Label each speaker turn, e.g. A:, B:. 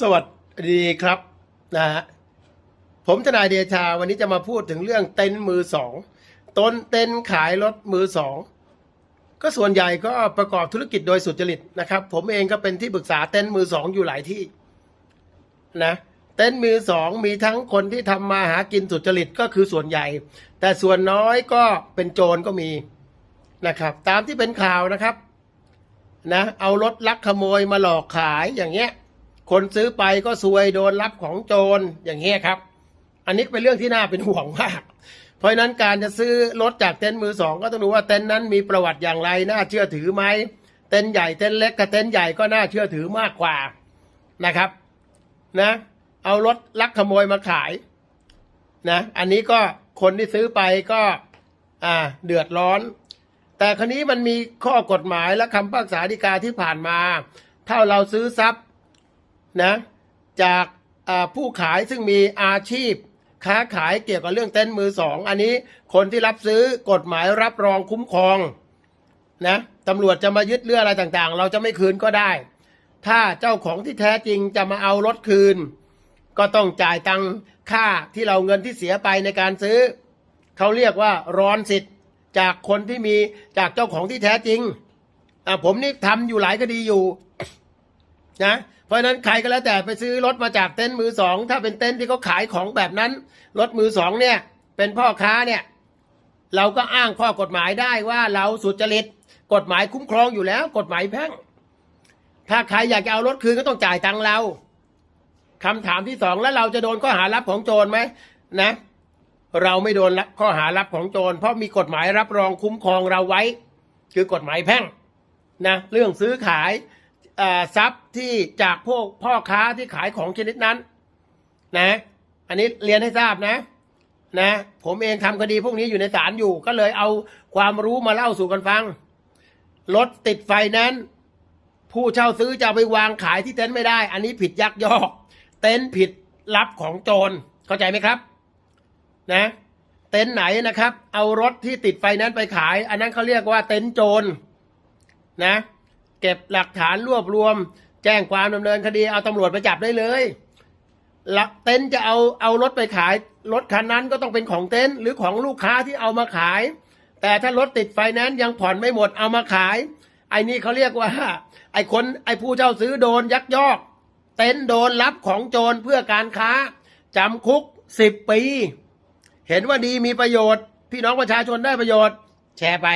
A: สวัสดีครับนะฮะผมทนายเดชาวันนี้จะมาพูดถึงเรื่องเต็นมือสองต้นเต็นขายรถมือสองก็ส่วนใหญ่ก็ประกอบธุรกิจโดยสุจริตนะครับ ผมเองก็เป็นที่ปรึกษาเต็นมือสองอยู่หลายที่นะเต็นมือสองมีทั้งคนที่ทำมาหากินสุจริตก็คือส่วนใหญ่ แต่ส่วนน้อยก็เป็นโจรก็มีนะครับ ตามที่เป็นข่าวนะครับนะเอารถลักขโมยมาหลอกขายอย่างเงี้ย คนซื้อไปก็ซวยโดนรับของโจรอย่างเงี้ยครับ อันนี้เป็นเรื่องที่น่าเป็นห่วงมากเพราะนั้นการจะซื้อรถจากเต็นท์มือสองก็ต้องดูว่าเต็นท์นั้นมีประวัติอย่างไรน่าเชื่อถือไหมเต็นท์ใหญ่เต็นท์เล็กกับเต็นท์ใหญ่ก็น่าเชื่อถือมากกว่านะครับนะเอารถลักขโมยมาขายนะอันนี้ก็คนที่ซื้อไปก็อ่าเดือดร้อน แต่คราวนี้มันมีข้อกฎหมายและคำพิพากษาฎีกาที่ผ่านมา ถ้าเราซื้อทรัพย์ นะจากผู้ขายซึ่งมีอาชีพ ค้าขายเกี่ยวกับเรื่องเต็นท์มือสอง อันนี้คนที่รับซื้อกฎหมายรับรองคุ้มครองนะตำรวจจะมายึดเรื่องอะไรต่างๆ เราจะไม่คืนก็ได้ ถ้าเจ้าของที่แท้จริงจะมาเอารถคืน ก็ต้องจ่ายตังค่าที่เราเงินที่เสียไปในการซื้อ เขาเรียกว่าร้อนสิทธิ์จากคนที่มีจากเจ้าของที่แท้จริงอ่าผมนี่ทำอยู่หลายคดีอยู่นะ ราะนั้นใครก็แล้วแต่ไปซื้อรถมาจากเต็นท์มือสองถ้าเป็นเต็นท์ที่เขาขายของแบบนั้น รถมือสองเนี่ย เป็นพ่อค้าเนี่ย เราก็อ้างข้อกฎหมายได้ว่าเราสุจริตกฎหมายคุ้มครองอยู่แล้ว กฎหมายแพ่ง ถ้าใครอยากจะเอารถคืนก็ต้องจ่ายตังเราคำถามที่สองแล้วเราจะโดนข้อหารับของโจรไหมนะ เราไม่โดนรับข้อหารับของโจรเพราะมีกฎหมายรับรองคุ้มครองเราไว้ คือกฎหมายแพ่งนะเรื่องซื้อขาย ทรัพย์ที่จากพวกพ่อค้าที่ขายของชนิดนั้น นะ อันนี้เรียนให้ทราบนะ นะ ผมเองทำคดีพวกนี้อยู่ในศาลอยู่ ก็เลยเอาความรู้มาเล่าสู่กันฟังรถติดไฟนั้น ผู้เช่าซื้อจะไปวางขายที่เต็นท์ไม่ได้ อันนี้ผิดยักยอก เต็นท์ผิดรับของโจรเข้าใจไหมครับ นะ เต็นท์ไหนนะครับ เอารถที่ติดไฟนั้นไปขาย อันนั้นเขาเรียกว่าเต็นท์โจรนะ เก็บหลักฐานรวบรวม แจ้งความดำเนินคดีเอาตำรวจไปจับได้เลยหลักเต็นจะเอาเอารถไปขายรถคันนั้นก็ต้องเป็นของเต็นหรือของลูกค้าที่เอามาขาย แต่ถ้ารถติดไฟแนนซ์ยังผ่อนไม่หมดเอามาขาย ไอ้นี่เขาเรียกว่า ไอ้คนไอ้ผู้เช่าซื้อโดนยักยอก เต็นโดนรับของโจรเพื่อการค้าจำคุกสิบปี เห็นว่าดีมีประโยชน์ พี่น้องประชาชนได้ประโยชน์ แชร์ไป